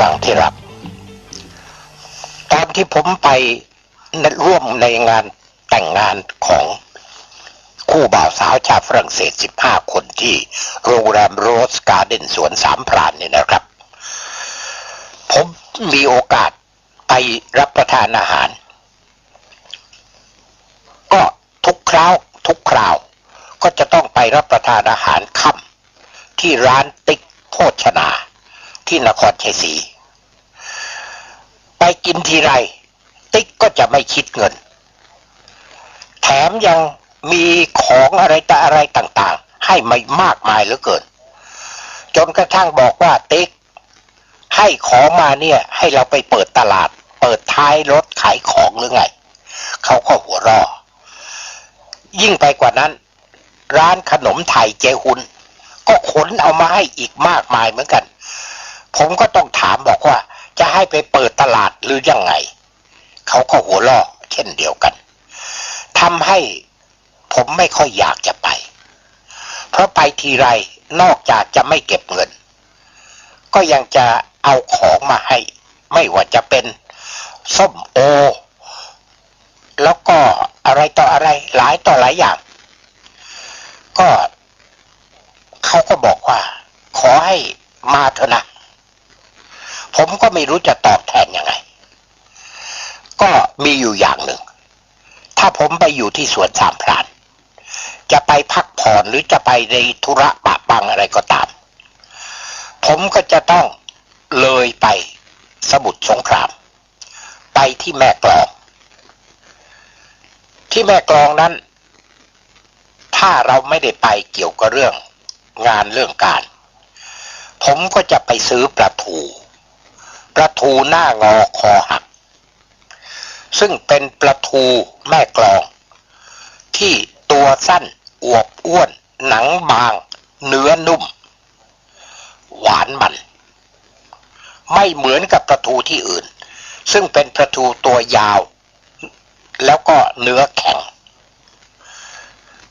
ฟังที่รัก ตอนที่ผมไปร่วมในงานแต่งงานของคู่บ่าวสาวชาวฝรั่งเศส 15 คนที่โรงแรมโรสการ์เดนสวนสามพรานเนี่ยนะครับ ผมมีโอกาสไปรับประทานอาหาร ก็ทุกคราวทุกคราว ก็จะต้องไปรับประทานอาหารค่ำที่ร้านติ๊กโภชนา ที่นครชัยศรีไปกินทีไร ติ๊กก็จะไม่คิดเงิน แถมยังมีของอะไรแต่อะไรต่างๆ ให้ไม่มากมายเหลือเกิน จนกระทั่งบอกว่าติ๊ก ให้ของมาเนี่ย ให้เราไปเปิดตลาด เปิดท้ายรถขายของหรือไง เขาก็หัวรอ ยิ่งไปกว่านั้น ร้านขนมไทยเจหุนก็ขนเอามาให้อีกมากมายเหมือนกัน ผมก็ต้องถามบอกว่า จะให้ไปเปิดตลาดหรือยังไง เขาก็หัวล่อเช่นเดียวกันทำให้ผมไม่ค่อยอยากจะไป เพราะไปทีไรนอกจากจะไม่เก็บเงิน ก็ยังจะเอาของมาให้ ไม่ว่าจะเป็นส้มโอ แล้วก็อะไรต่ออะไรหลายต่อหลายอย่าง ก็เขาก็บอกว่า ขอให้มาเถอะนะ ผมก็ไม่รู้จะตอบแทนยังไง ก็มีอยู่อย่างหนึ่ง ถ้าผมไปอยู่ที่สวนสามพรานจะไปพักผ่อนหรือจะไปในธุระปะปังอะไรก็ตาม ผมก็จะต้องเลยไปสมุทรสงคราม ไปที่แม่กลอง ที่แม่กลองนั้น ถ้าเราไม่ได้ไปเกี่ยวกับเรื่องงานเรื่องการ ผมก็จะไปซื้อปลาทู ปลาทูหน้างอคอหัก ซึ่งเป็นปลาทูแม่กลอง ที่ตัวสั้นอวบอ้วน หนังบาง เนื้อนุ่ม หวานมัน ไม่เหมือนกับปลาทูที่อื่น ซึ่งเป็นปลาทูตัวยาว แล้วก็เนื้อแข็ง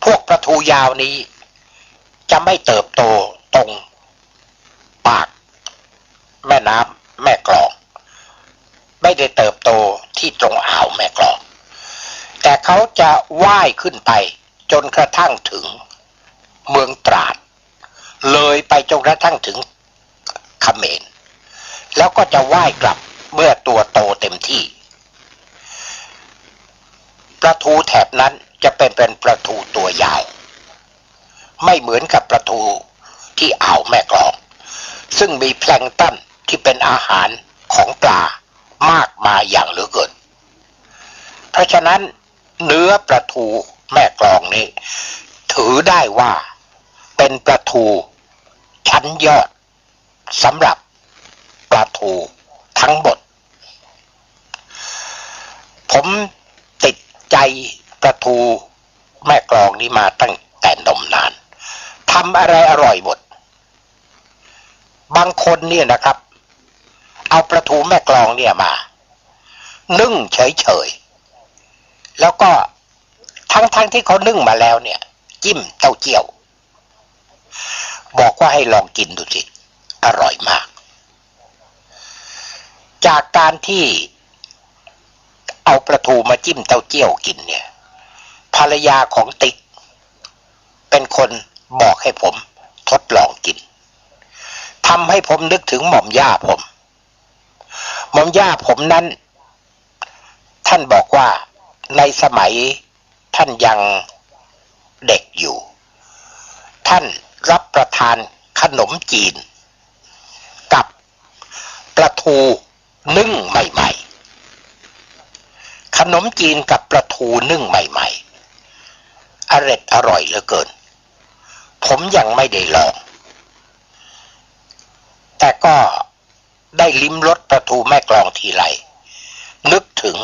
พวกปลาทูยาวนี้ จะไม่เติบโตตรงปากแม่น้ำแม่กลอง ไม่ได้เติบโตที่ ตรงอ่าวแม่กลอง แต่เขาจะว่ายขึ้นไปจนกระทั่งถึงเมืองตราด เลยไปจนกระทั่งถึงขเขมรแล้วก็จะว่ายกลับเมื่อตัวโตเต็มที่ปลาทูแถบนั้นจะเป็นเป็นปลาทูตัวยาว ไม่เหมือนกับปลาทูที่อ่าวแม่กลอง ซึ่งมีแพลงตันที่เป็นอาหารของปลามากมายอย่างเหลือเกิน ราะฉะนั้นเนื้อปลาทูแม่กลองนี้ ถือได้ว่าเป็นปลาทูชั้นยอดสำหรับปลาทูทั้งหมด ผมติดใจปลาทูแม่กลองนี้มาตั้งแต่นมนานทำอะไรอร่อยหมด บางคนเนี่ยนะครับ เอาปลาทูแม่กลองเนี่ยมา นึ่งเฉย แล้วก็ทั้งๆทที่เขานึ่งมาแล้วเนี่ย จิ้มเต้าเจี้ยว บอกว่าให้ลองกินดูสิ อร่อยมาก จากการที่เอาปลาทูมาจิ้มเต้าเจี้ยวกินเนี่ย ภรรยาของติ๊ก เป็นคนบอกให้ผมทดลองกินทำให้ผมนึกถึงหม่อมย่าผม หม่อมย่าผมนั้น ท่านบอกว่า ในสมัยท่านยังเด็กอยู่ ท่านรับประทานขนมจีน กับปลาทูนึ่งใหม่ๆ ขนมจีนกับปลาทูนึ่งใหม่ๆ อร็ดอร่อยเหลือเกิน ผมยังไม่ได้ลอง แต่ก็ได้ลิ้มรสปลาทูแม่กลองทีไร นึกถึง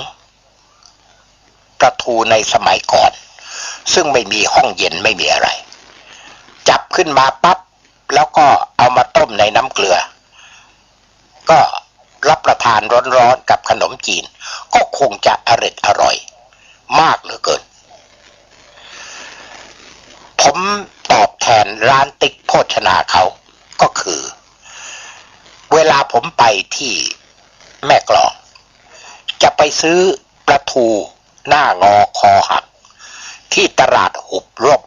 ปลาทูในสมัยก่อน ซึ่งไม่มีห้องเย็นไม่มีอะไร จับขึ้นมาปั๊บแล้วก็เอามาต้มในน้ำเกลือ ก็รับประทานร้อนๆกับขนมจีน ก็คงจะอร็ดอร่อย มากเหลือเกิน ผมตอบแทนร้านติ๊กโภชนาเขาก็คือ เวลาผมไปที่แม่กลอง จะไปซื้อปลาทู หน้างอคอหัก ที่ตลาดหุบร่ม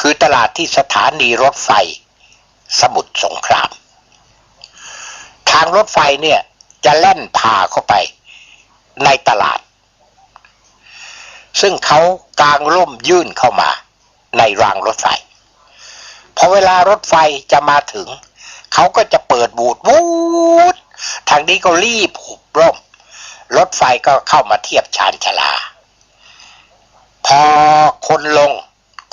คือตลาดที่สถานีรถไฟ สมุทรสงคราม ทางรถไฟเนี่ยจะแล่นพาเข้าไปในตลาด ซึ่งเขากางร่มยื่นเข้ามาในรางรถไฟพอเวลารถไฟจะมาถึง เขาก็จะเปิดบูดวูดทางนี้ก็รีบหุบร่ม รถไฟก็เข้ามาเทียบชานชาลา พอคนลง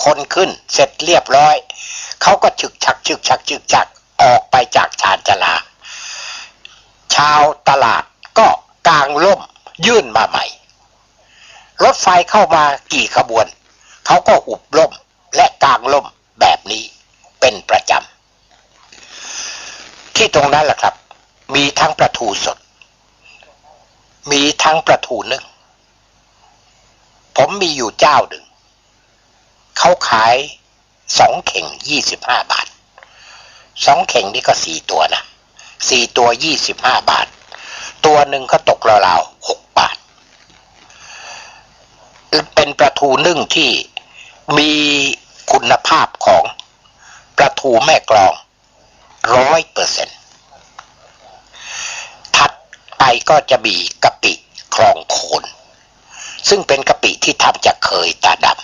คนขึ้นเสร็จเรียบร้อย เขาก็ฉึกฉักฉึกฉักฉึกฉักออกไปจากชานชาลา ชาวตลาดก็กางร่มยื่นมาใหม่ รถไฟเข้ามากี่ขบวน เขาก็หุบร่มและกางร่มแบบนี้เป็นประจำ ที่ตรงนั้นแหละครับ มีทั้งประทูสด มีทั้งประทูนึ่ง ผมมีอยู่เจ้าหนึ่ง เขาขายสองเข่งยี่สิบห้าบาท สองเข่งนี่ก็สี่ตัวนะ สี่ตัวยี่สิบห้าบาท ตัวหนึ่งก็ตกราวๆหกบาท เป็นประทูนึ่งที่มีคุณภาพของประทูแม่กลองร้อยเปอร์เซ็นถัด ไปก็จะมีกะปิคลองโคนซึ่งเป็นกะปิที่ทำจากเคยตาดำ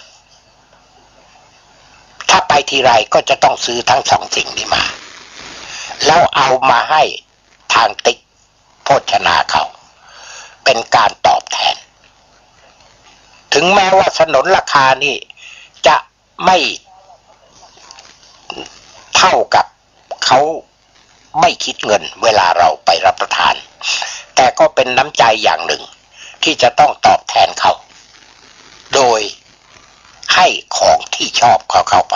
ถ้าไปทีไรก็จะต้องซื้อทั้งสองสิ่งนี้มา แล้วเอามาให้ทางติ๊กโภชนาเขา เป็นการตอบแทน ถึงแม้ว่าสนนราคานี่จะไม่เท่ากับเขา ไม่คิดเงินเวลาเราไปรับประทาน แต่ก็เป็นน้ำใจอย่างหนึ่ง ที่จะต้องตอบแทนเขา โดยให้ของที่ชอบเขาเข้าไป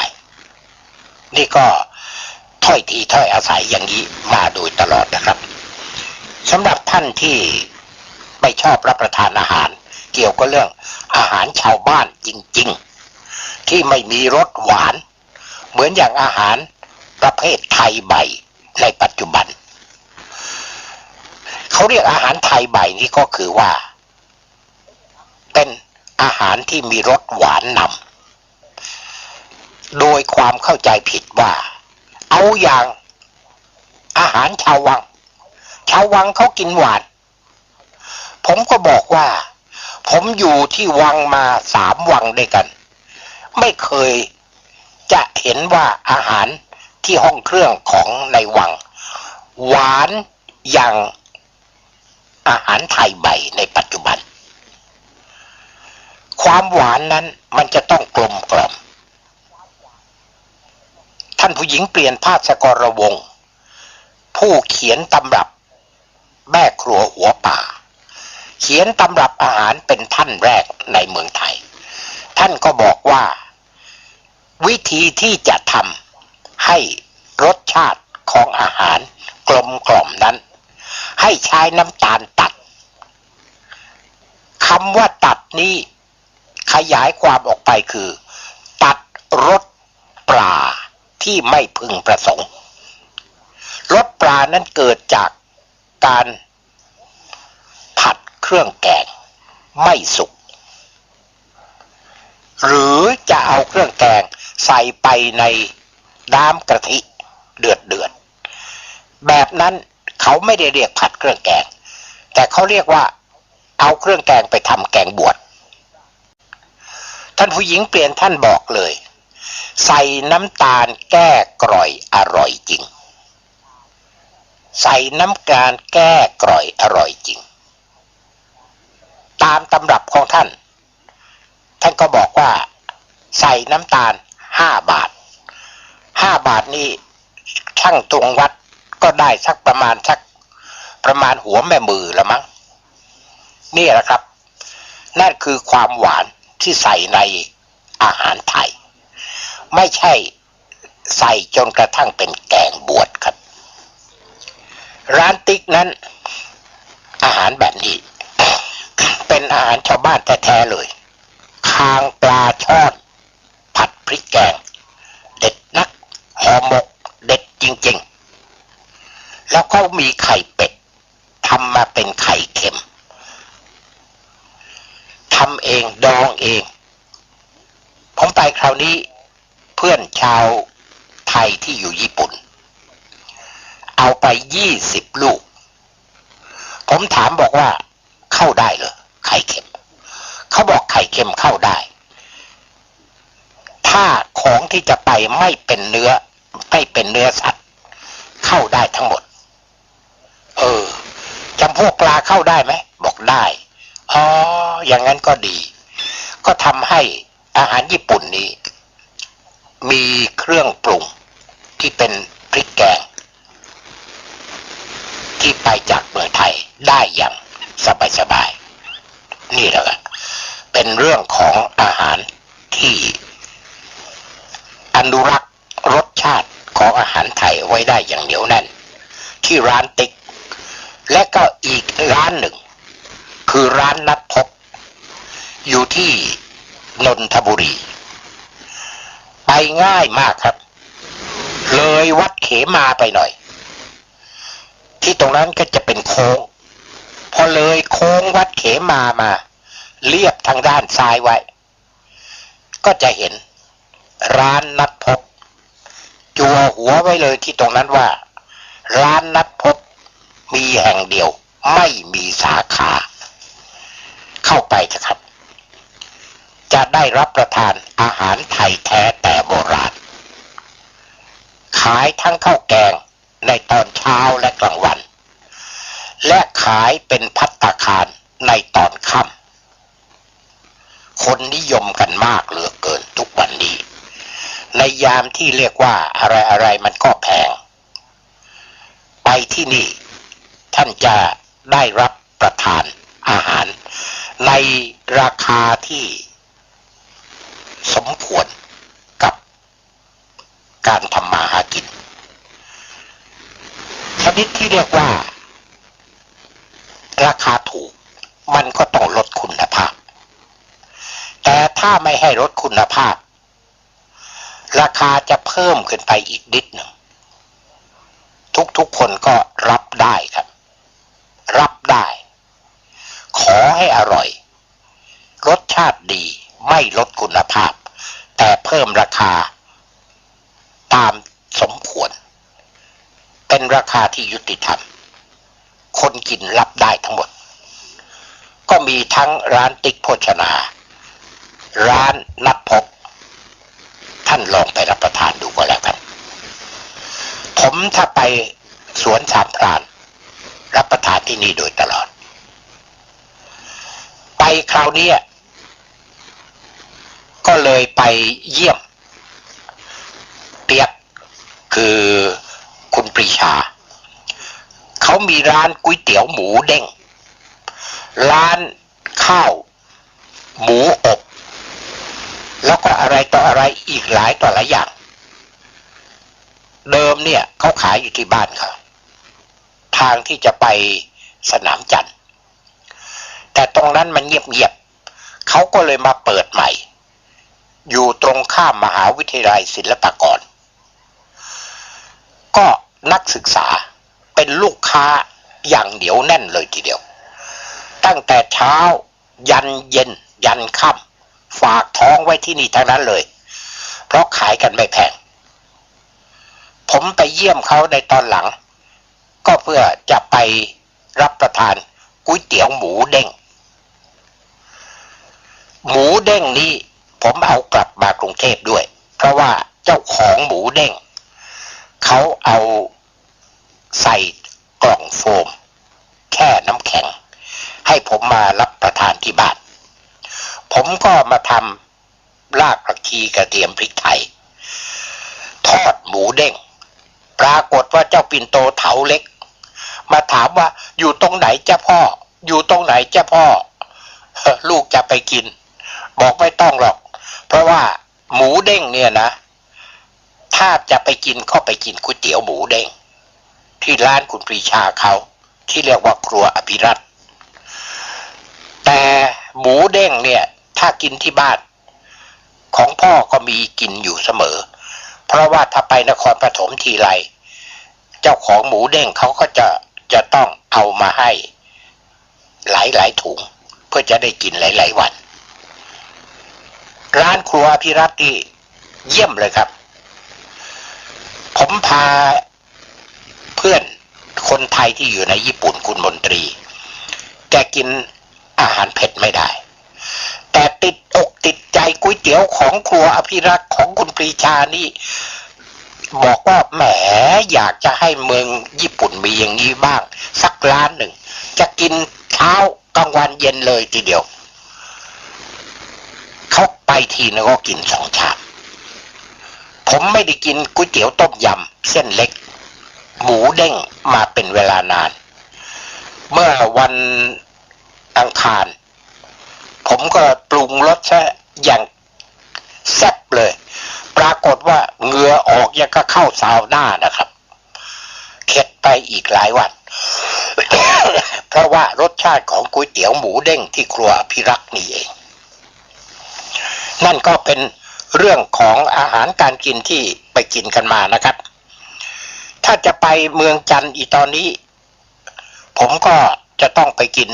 นี่ก็ถ้อยทีถ้อยอาศัยอย่างนี้มาโดยตลอดนะครับสำหรับท่านที่ไม่ชอบรับประทานอาหาร เกี่ยวกับเรื่องอาหารชาวบ้านจริง ๆ ที่ไม่มีรสหวาน เหมือนอย่างอาหารประเภทไทยใบ ในปัจจุบัน เขาเรียกอาหารไทยใบนี่ก็คือว่า เป็นอาหารที่มีรสหวานนำโดยความเข้าใจผิดว่า เอาอย่างอาหารชาววัง ชาววังเขากินหวาน ผมก็บอกว่า ผมอยู่ที่วังมาสามวังด้วยกัน ไม่เคยจะเห็นว่าอาหาร ที่ห้องเครื่องของในวัง หวานอย่างอาหารไทยใบในปัจจุบัน ความหวานนั้นมันจะต้องกลมกล่อมท่านผู้หญิงเปลี่ยนภาสกรวง ผู้เขียนตำรับแม่ครัวหัวป่า เขียนตำรับอาหารเป็นท่านแรกในเมืองไทย ท่านก็บอกว่า วิธีที่จะทำ ให้รสชาติของอาหารกลมกล่อมนั้น ให้ใช้น้ำตาลตัดคำว่าตัดนี้ขยายความออกไปคือ ตัดรสปลาที่ไม่พึงประสงค์รสปลานั้นเกิดจากการผัดเครื่องแกงไม่สุก หรือจะเอาเครื่องแกงใส่ไปใน น้ำกะทิเดือดเดือดแบบนั้นเขาไม่ได้เรียกผัดเครื่องแกง แต่เขาเรียกว่า เอาเครื่องแกงไปทำแกงบวชท่านผู้หญิงเปลี่ยนท่านบอกเลย ใส่น้ำตาลแก้กร่อยอร่อยจริง ใส่น้ำตาลแก้กร่อยอร่อยจริง ตามตำรับของท่าน ท่านก็บอกว่า ใส่น้ำตาลห้าบาท ห้าบาทนี่ช่างตรงวัดก็ได้สักประมาณสักประมาณหัวแม่มือละมั้งนี่แหละครับ นั่นคือความหวานที่ใส่ในอาหารไทย ไม่ใช่ใส่จนกระทั่งเป็นแกงบวชครับ ร้านติ๊กนั้น อาหารแบบนี้ เป็นอาหารชาวบ้านแท้ๆเลย คางปลาช่อนผัดพริกแกง ห่อหมกเด็ดจริง ๆ แล้วก็มีไข่เป็ดทำมาเป็นไข่เค็มทำเองดองเอง ผมไปคราวนี้เพื่อนชาวไทยที่อยู่ญี่ปุ่น เอาไปยี่สิบลูก ผมถามบอกว่าเข้าได้เหรอไข่เค็ม เขาบอกไข่เค็มเข้าได้ ถ้าของที่จะไปไม่เป็นเนื้อ ไม่เป็นเนื้อสัตว์ เข้าได้ทั้งหมด เออจำพวกปลาเข้าได้ไหมบอกได้อ๋ออย่างนั้นก็ดี ก็ทำให้อาหารญี่ปุ่นนี้ มีเครื่องปรุงที่เป็นพริกแกง ที่ไปจากเมืองไทยได้อย่างสบายๆนี่แหละเป็นเรื่องของอาหารที่อนุรักษ์รสชาติ ของอาหารไทยไว้ได้อย่างเหนียวแน่น ที่ร้านติ๊ก และก็อีกร้านหนึ่ง คือร้านนัดพบ อยู่ที่นนทบุรี ไปง่ายมากครับ เลยวัดเขมาไปหน่อย ที่ตรงนั้นก็จะเป็นโค้ง พอเลยโค้งวัดเขมามาเลียบทางด้านซ้ายไว้ ก็จะเห็นร้านนัดพบ จัวหัวไว้เลยที่ตรงนั้นว่า ร้านนัดพบมีแห่งเดียว ไม่มีสาขา เข้าไปเถอะครับ จะได้รับประทานอาหารไทยแท้แต่โบราณ ขายทั้งข้าวแกงในตอนเช้าและกลางวัน และขายเป็นพัตตาคารในตอนค่ำคนนิยมกันมากเหลือเกินทุกวันนี้ ในยามที่เรียกว่าอะไรอะไรมันก็แพง ไปที่นี่ ท่านจะได้รับประทานอาหาร ในราคาที่สมควรกับการทำมาหากิน ชนิดที่เรียกว่า ราคาถูกมันก็ต้องลดคุณภาพ แต่ถ้าไม่ให้ลดคุณภาพ ราคาจะเพิ่มขึ้นไปอีกนิดหนึ่งทุกๆคนก็รับได้ครับ รับได้ ขอให้อร่อย รสชาติดีไม่ลดคุณภาพ แต่เพิ่มราคา ตามสมควร เป็นราคาที่ยุติธรรม คนกินรับได้ทั้งหมด ก็มีทั้งร้านติ๊กโภชนา ร้านนัดพบ ท่านลองไปรับประทานดูก็แล้วกัน ผมถ้าไปสวนสามพราน รับประทานที่นี่โดยตลอด ไปคราวนี้ก็เลยไปเยี่ยม เปียกคือคุณปรีชา เขามีร้านก๋วยเตี๋ยวหมูเด้ง ร้านข้าว หมูอบ แล้วก็อะไร อีกหลายต่อหลายอย่าง เดิมเนี่ยเขาขายอยู่ที่บ้านเขาทางที่จะไปสนามจันทร์แต่ตรงนั้นมันเงียบๆเขาก็เลยมาเปิดใหม่ อยู่ตรงข้ามมหาวิทยาลัยศิลปากร ก็นักศึกษาเป็นลูกค้าอย่างเหนียวแน่นเลยทีเดียว ตั้งแต่เช้ายันเย็น ยันค่ำฝากท้องไว้ที่นี่ทั้งนั้นเลย เพราะขายกันไม่แพง ผมไปเยี่ยมเขาในตอนหลัง ก็เพื่อจะไปรับประทานก๋วยเตี๋ยวหมูเด้ง หมูเด้งนี้ผมเอากลับมากรุงเทพด้วย เพราะว่าเจ้าของหมูเด้งเขาเอาใส่กล่องโฟม แค่น้ำแข็ง ให้ผมมารับประทานที่บ้าน ผมก็มาทำ รากผักชีกระเทียมพริกไทย ทอดหมูเด้ง ปรากฏว่าเจ้าปิ่นโตเถาเล็ก มาถามว่าอยู่ตรงไหนเจ้าพ่อ อยู่ตรงไหนเจ้าพ่อ ลูกจะไปกิน บอกไม่ต้องหรอก เพราะว่าหมูเด้งเนี่ยนะ ถ้าจะไปกินก็ไปกินก๋วยเตี๋ยวหมูเด้ง ที่ร้านคุณปรีชาเขา ที่เรียกว่าครัวอภิรัตแต่หมูเด้งเนี่ย ถ้ากินที่บ้าน ของพ่อก็มีกินอยู่เสมอ เพราะว่าถ้าไปนครปฐมทีไร เจ้าของหมูเด้งเขาก็จะจะต้องเอามาให้ หลายหลายถุง เพื่อจะได้กินหลาย ๆ วัน ร้านครัวพิรัตน์นี่เยี่ยมเลยครับ ผมพาเพื่อนคนไทยที่อยู่ในญี่ปุ่นคุณมนตรี แกกินอาหารเผ็ดไม่ได้ แต่ติดอกติดใจ ก๋วยเตี๋ยวของครัวอภิรักษ์ของคุณปรีชานี่ บอกว่าแหมอยากจะให้เมืองญี่ปุ่นมีอย่างนี้บ้าง สักร้านหนึ่ง จะกินเช้ากลางวันเย็นเลยทีเดียวเขาไปทีนึงก็กินสองชามผมไม่ได้กินก๋วยเตี๋ยวต้มยำเส้นเล็ก หมูเด้งมาเป็นเวลานาน เมื่อวันอังคาร ผมก็ปรุงรสซะ อย่างแซ่บเลย ปรากฏว่าเหงื่อออกยังก็เข้าซาวน่านะครับเข็ดไปอีกหลายวัน เพราะว่ารสชาติของก๋วยเตี๋ยวหมูเด้งที่ครัวอภิรักษ์นี่เอง นั่นก็เป็นเรื่องของอาหารการกินที่ไปกินกันมานะครับ ถ้าจะไปเมืองจันทร์อีตอนนี้ ผมก็จะต้องไปกิน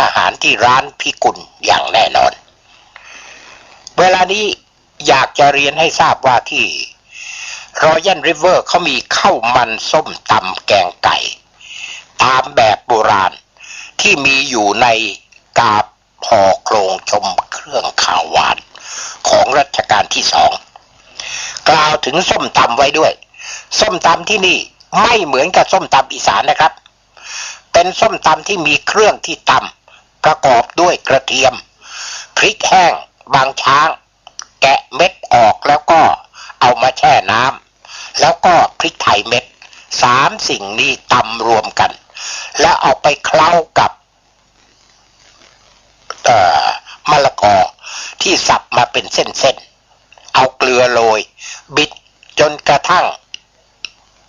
อาหารที่ร้านพิกุลอย่างแน่นอน เวลานี้อยากจะเรียนให้ทราบว่าที่รอยันริเวอร์เขามีข้าวมันส้มตำแกงไก่ ตามแบบโบราณที่มีอยู่ในกาบห่อโครงชมเครื่องข่าวหวาน ของรัชกาลที่สอง กล่าวถึงส้มตำไว้ด้วย ส้มตำที่นี่ไม่เหมือนกับส้มตำอีสานนะครับ เป็นส้มตำที่มีเครื่องที่ตำประกอบด้วยกระเทียม พริกแห้ง บางช้าง แกะเม็ดออกแล้วก็เอามาแช่น้ำแล้วก็พริกไทยเม็ดสามสิ่งนี้ตำรวมกัน แล้วเอาไปเคล้ากับเอ่อมะละกอที่สับมาเป็นเส้นๆ เอาเกลือโรย บิดจนกระทั่ง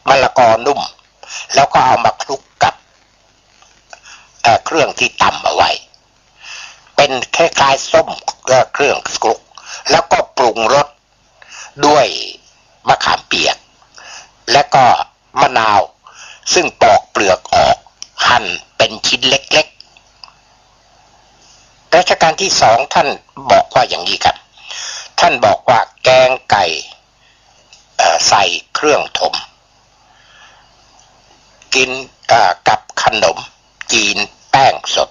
มะละกอนุ่ม แล้วก็เอามาคลุกกับเเครื่องที่ตำเอาไว้ เป็นคล้ายๆส้มเอ่อเครื่องคลุก แล้วก็ปรุงรสด้วยมะขามเปียก และก็มะนาว ซึ่งปอกเปลือกออกหั่นเป็นชิ้นเล็กๆรัชกาลที่สองท่านบอกว่าอย่างนี้ครับ ท่านบอกว่าแกงไก่ใส่เครื่องถม กินกับขนมจีนแป้งสด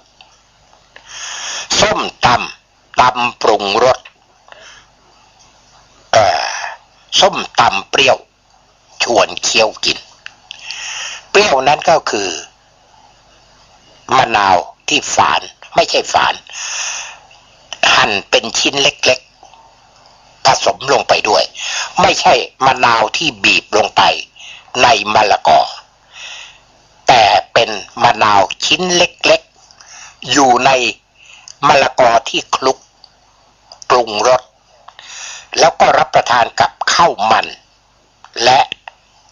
ส้มตำตำปรุงรสเออส้มตำเปรี้ยว ชวนเคี้ยวกิน เปรี้ยวนั้นก็คือ มะนาวที่ฝานไม่ใช่ฝาน หั่นเป็นชิ้นเล็กๆ ผสมลงไปด้วย ไม่ใช่มะนาวที่บีบลงไป ในมะละกอ แต่เป็นมะนาวชิ้นเล็กๆ อยู่ใน มะละกอที่คลุกปรุงรสแล้วก็รับประทานกับข้าวมัน และ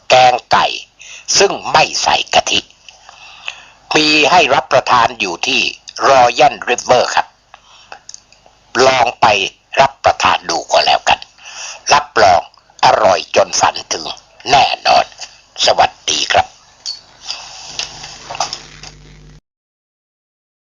แกงไก่ ซึ่งไม่ใส่กะทิ มีให้รับประทานอยู่ที่รอยันริเวอร์ครับ ลองไปรับประทานดูก็แล้วกัน รับรองอร่อยจนฝันถึงแน่นอน สวัสดีครับ